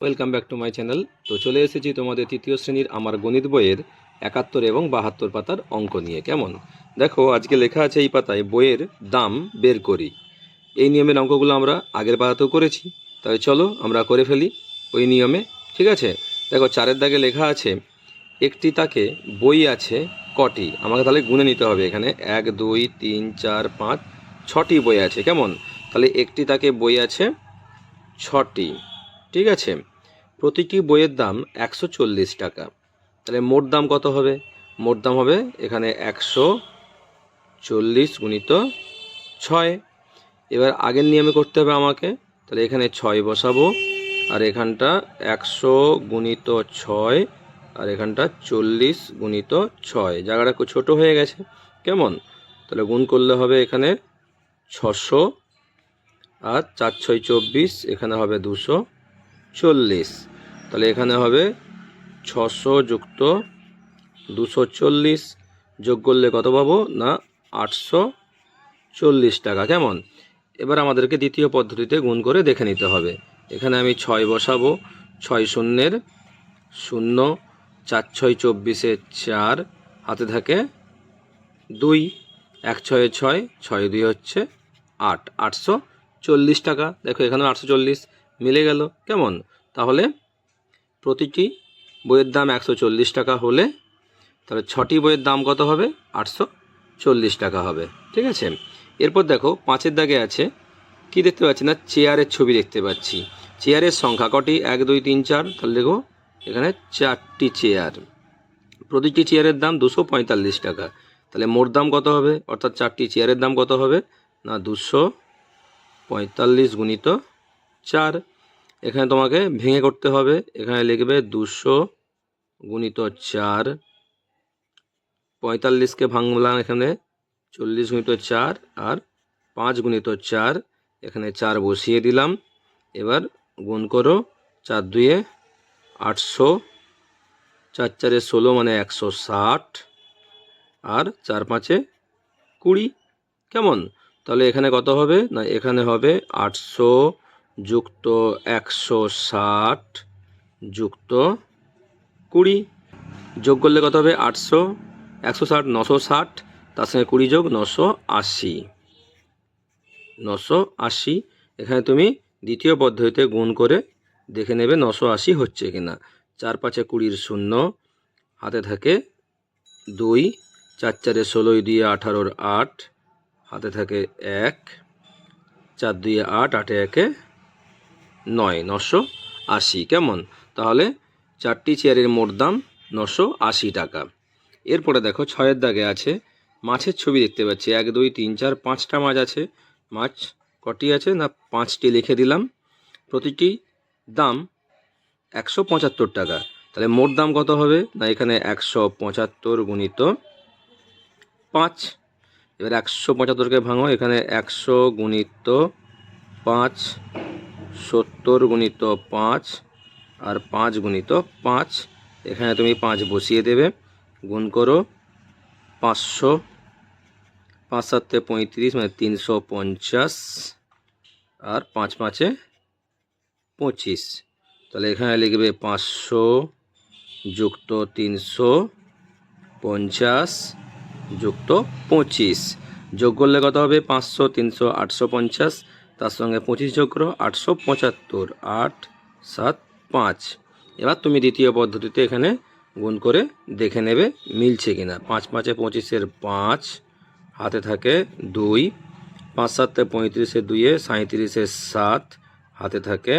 Welcome back to my channel তো চলে এসেছি তোমাদের তৃতীয় শ্রেণির আমার গণিত বইয়ের একাত্তর এবং বাহাত্তর পাতার অঙ্ক নিয়ে। কেমন? দেখো, আজকে লেখা আছে এই পাতায়, বইয়ের দাম বের করি। এই নিয়মের অঙ্কগুলো আমরা আগের পাতাতেও করেছি। তাহলে চলো আমরা করে ফেলি ওই নিয়মে, ঠিক আছে? দেখো, চারের দাগে লেখা আছে, একটি তাকে বই আছে কটি? আমাকে তাহলে গুনে নিতে হবে এখানে। এক, দুই, তিন, চার, পাঁচ, ছটি বই আছে। কেমন? তাহলে একটি তাকে বই আছে ছটি, ঠিক আছে? প্রতিটি বইয়ের দাম একশো চল্লিশ টাকা। তাহলে মোট দাম কত হবে? মোট দাম হবে এখানে একশো চল্লিশ গুণিত ছয়। এবার আগের নিয়মে করতে হবে আমাকে। তাহলে এখানে ছয় বসাবো, আর এখানটা একশো গুণিত ছয়, আর এখানটা চল্লিশ গুণিত ছয়। জায়গাটা একটু ছোটো হয়ে গেছে। কেমন? তাহলে গুণ করলে হবে এখানে ছশো, আর চার ছয় চব্বিশ, এখানে হবে দুশো। চল্লিশ। তাহলে এখানে হবে ছশো যুক্ত দুশো চল্লিশ যোগ করলে কত পাবো? না, আটশো চল্লিশ টাকা। কেমন? এবার আমাদেরকে দ্বিতীয় পদ্ধতিতে গুণ করে দেখে নিতে হবে। এখানে আমি ছয় বসাবো। ছয় শূন্যের শূন্য, চার ছয় চব্বিশে চার, হাতে থাকে দুই, এক ছয়ে ছয় ছয় দুই হচ্ছে আট। আটশো চল্লিশ টাকা। দেখো এখানেও আটশো চল্লিশ মিলে গেল। কেমন? তাহলে প্রতিটি বইয়ের দাম একশো চল্লিশ টাকা হলে তাহলে ছটি বইয়ের দাম কত হবে? আটশো চল্লিশ টাকা হবে। ঠিক আছে? এরপর দেখো, পাঁচের দাগে আছে, কি দেখতে পাচ্ছি না? চেয়ারের ছবি দেখতে পাচ্ছি। চেয়ারের সংখ্যা কটি? এক, দুই, তিন, চার। তাহলে দেখো, এখানে চারটি চেয়ার। প্রতিটি চেয়ারের দাম দুশো পঁয়তাল্লিশ টাকা। তাহলে মোট দাম কত হবে? অর্থাৎ চারটি চেয়ারের দাম কত হবে? না, দুশো পঁয়তাল্লিশ গুণিত চার। এখানে তোমাকে ভেঙে করতে হবে। এখানে লিখবে দুশো গুণিত চার। পঁয়তাল্লিশকে ভাঙলাম এখানে, চল্লিশ গুণিত চার আর পাঁচ গুণিত চার। এখানে চার বসিয়ে দিলাম। এবার গুণ করো, চার দুয়ে আটশো, চার চারে ষোলো মানে একশো ষাট আর চার পাঁচে কুড়ি। কেমন? তাহলে এখানে কত হবে? না, এখানে হবে আটশো যুক্ত একশো ষাট, যুক্ত কুড়ি। যোগ করলে কত হবে? আটশো। একশো ষাট, নশো ষাট। তার সঙ্গে কুড়ি যোগ নশো আশি। নশো আশি। এখানে তুমি দ্বিতীয় পদ্ধতিতে গুণ করে দেখে নেবে নশো আশি হচ্ছে কিনা। চার পাঁচে কুড়ির শূন্য, হাতে থাকে দুই, চার চারে ষোলোই দিয়ে আঠারোর আট, হাতে থাকে এক, চার দুই আট, আটে একে নয়, নশো আশি, কেমন? তাহলে চারটি চেয়ারের মোট দাম নশো আশি টাকা। এরপরে দেখো ছয়ের দাগে আছে, মাছের ছবি দেখতে পাচ্ছি। এক, দুই, তিন, চার, পাঁচটা মাছ আছে। মাছ কটি আছে না পাঁচটি লিখে দিলাম। প্রতিটি দাম একশো পঁচাত্তর টাকা। তাহলে মোট দাম কত হবে? না, এখানে একশো পঁচাত্তর গুণিত পাঁচ। এবার একশো পঁচাত্তরকে ভাঙো, এখানে একশো গুণিত পাঁচ সত্তর গুণিত পাঁচ আর পাঁচ গুণিত পাঁচ। এখানে তুমি পাঁচ বসিয়ে দেবে। গুণ করো পাঁচশো। পাঁচ সাতে পঁয়ত্রিশ মানে তিনশো পঞ্চাশ আর পাঁচ পাঁচে পঁচিশ। তাহলে এখানে লিখবে পাঁচশো যুক্ত তিনশো পঞ্চাশ যুক্ত পঁচিশ। যোগ করলে কত হবে? পাঁচশো, তিনশো, আটশো পঞ্চাশ। তার সঙ্গে পঁচিশ যোগ করো আটশো পঁচাত্তর, আট, সাত, পাঁচ। এবার তুমি দ্বিতীয় পদ্ধতিতে এখানে গুণ করে দেখে নেবে মিলছে কিনা। পাঁচ পাঁচে পঁচিশের পাঁচ, হাতে থাকে দুই, পাঁচ সাতে পঁয়ত্রিশে দুইয়ে সাঁত্রিশে সাত, হাতে থাকে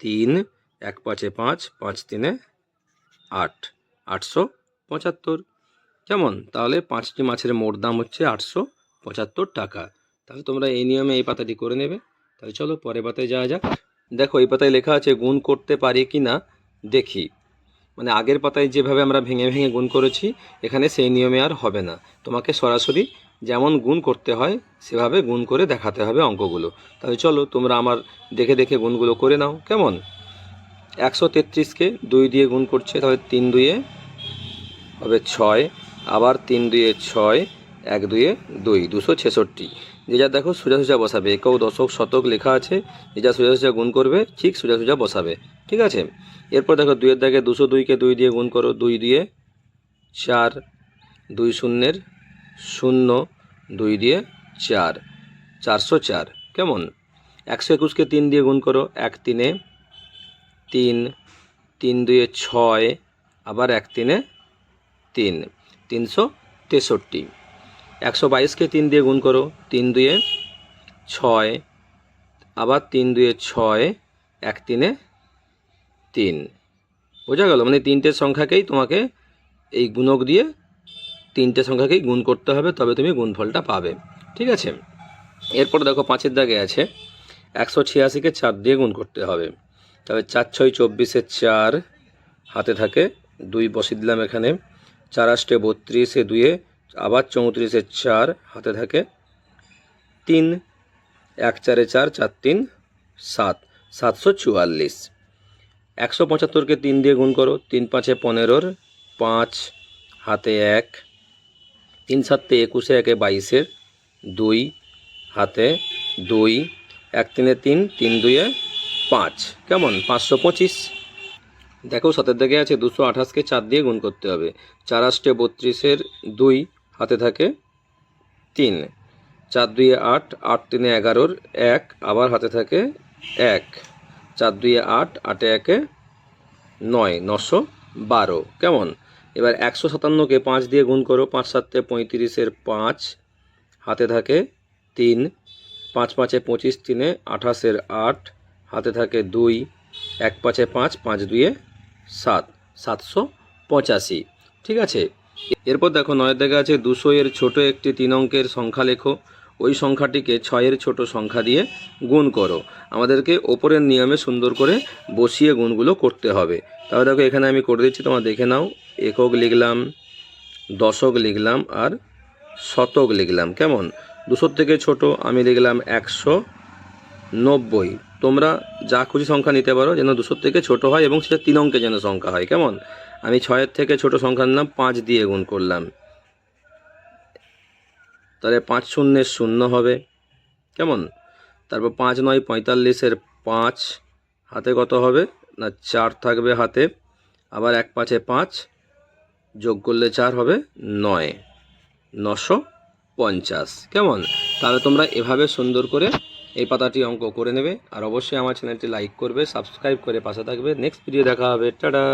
তিন, এক পাঁচে পাঁচ পাঁচ তিনে আট, আটশো পঁচাত্তর। কেমন? তাহলে পাঁচটি মাছের মোট দাম হচ্ছে আটশো পঁচাত্তর টাকা। তাহলে তোমরা এই নিয়মে এই পাতাটি করে নেবে। তাহলে চলো পরের পাতায় যাওয়া যাক। দেখো, এই পাতায় লেখা আছে, গুণ করতে পারি কি না, দেখি। মানে আগের পাতায় যেভাবে আমরা ভেঙে ভেঙে গুণ করেছি, এখানে সেই নিয়মে আর হবে না। তোমাকে সরাসরি যেমন গুণ করতে হয়, সেভাবে গুণ করে দেখাতে হবে অঙ্কগুলো। তাহলে চলো, তোমরা আমার দেখে দেখে গুণগুলো করে নাও। কেমন? একশো তেত্রিশকে দুই দিয়ে গুণ করছে, তাহলে তিন দুইয়ে হবে ছয়। আবার তিন দুইয়ে ছয়, এক দুইয়ে দুই, দুশো ছেষট্টি। যে দেখো সোজা সোজা বসাবে। একক দশক, শতক লেখা আছে যা সোজা সোজা গুণ করবে, ঠিক সোজা সোজা বসাবে। ঠিক আছে? এরপর দেখো দুইয়ের দাগে দুশো দুইকে দুই দিয়ে গুণ করো, দুই দিয়ে চার, দুই শূন্যের শূন্য, দুই দিয়ে চার, চারশো চার। কেমন? একশো একুশকে তিন দিয়ে গুণ করো, এক তিনে তিন তিন দুয়ে ছয়, আবার এক তিনে তিন, তিনশো তেষট্টি। একশো বাইশকে তিন দিয়ে গুণ করো। তিন দুয়ে ছয়। আবার তিন দুয়ে ছয়, এক তিনে তিন। বোঝা গেল? মানে তিনটে সংখ্যাকেই তোমাকে এই গুণক দিয়ে তিনটে সংখ্যাকেই গুণ করতে হবে, তবে তুমি গুণফলটা পাবে। ঠিক আছে? এরপর দেখো পাঁচের দাগে আছে, একশো ছিয়াশিকে চার দিয়ে গুণ করতে হবে। তবে চার ছয় চব্বিশের চার হাতে থাকে, দুই বসিয়ে দিলাম এখানে, চার আষ্টে বত্রিশে দুয়ে আবার চৌত্রিশের চার হাতে থাকে। তিন, এক, চারে চার চার, তিন, সাত, সাতশো চুয়াল্লিশ। একশো পঁচাত্তরকে তিন দিয়ে গুণ করো, তিন পাঁচে পনেরোর পাঁচ, হাতে এক। তিন সাতে একুশে, একে বাইশের দুই, হাতে দুই। এক তিনে তিন তিন দুইয়ে পাঁচ। কেমন? পাঁচশো পঁচিশ। দেখো সাতের দিকে আছে, দুশো আঠাশকে চার দিয়ে গুণ করতে হবে। চার আষ্টে বত্রিশের দুই হাতে থাকে তিন। চার দুইয়ে আট আট তিনে এগারোর এক, আবার হাতে থাকে এক। চার দুইয়ে আট, আটে একে নয়, নশো বারো। কেমন? এবার একশো সাতান্নকে পাঁচ দিয়ে গুণ করো, পাঁচ সাতে পঁয়ত্রিশের পাঁচ, হাতে থাকে তিন। পাঁচ পাঁচে পঁচিশ তিনে আঠাশের আট, হাতে থাকে দুই। এক পাঁচে পাঁচ পাঁচ দুইয়ে সাত। সাতশো পঁচাশি। ঠিক আছে? এরপর দেখো নয়ের দেখা আছে দুশো এর ছোট একটি তিন অঙ্কের সংখ্যা লেখো। ওই সংখ্যাটিকে ছয়ের ছোট সংখ্যা দিয়ে গুণ করো। আমাদেরকে ওপরের নিয়মে সুন্দর করে বসিয়ে গুণগুলো করতে হবে। তাহলে দেখো এখানে আমি করে দিচ্ছি, তোমরা দেখে নাও। একক লিখলাম, দশক লিখলাম আর শতক লিখলাম। কেমন? দুশোর থেকে ছোট, আমি লিখলাম একশো নব্বই। তোমরা যা খুশি সংখ্যা নিতে পারো, যেন দুশোর থেকে ছোট হয় এবং সেটা তিন অঙ্কের যেন সংখ্যা হয়। কেমন? আমি ছয়ের থেকে ছোট সংখ্যা নিলাম পাঁচ দিয়ে গুণ করলাম। তাহলে পাঁচ শূন্যের শূন্য হবে। কেমন? তারপর পাঁচ নয় পঁয়তাল্লিশের পাঁচ, হাতে কত হবে? না, চার থাকবে হাতে। আবার এক পাঁচে পাঁচ, যোগ করলে চার হবে নয়। নশো পঞ্চাশ। কেমন? তাহলে তোমরা এভাবে সুন্দর করে এই পাতাটি অঙ্ক করে নেবে। আর অবশ্যই আমার চ্যানেলটি লাইক করবে, সাবস্ক্রাইব করে পাশে থাকবে। নেক্সট ভিডিও দেখা হবে। টাটা!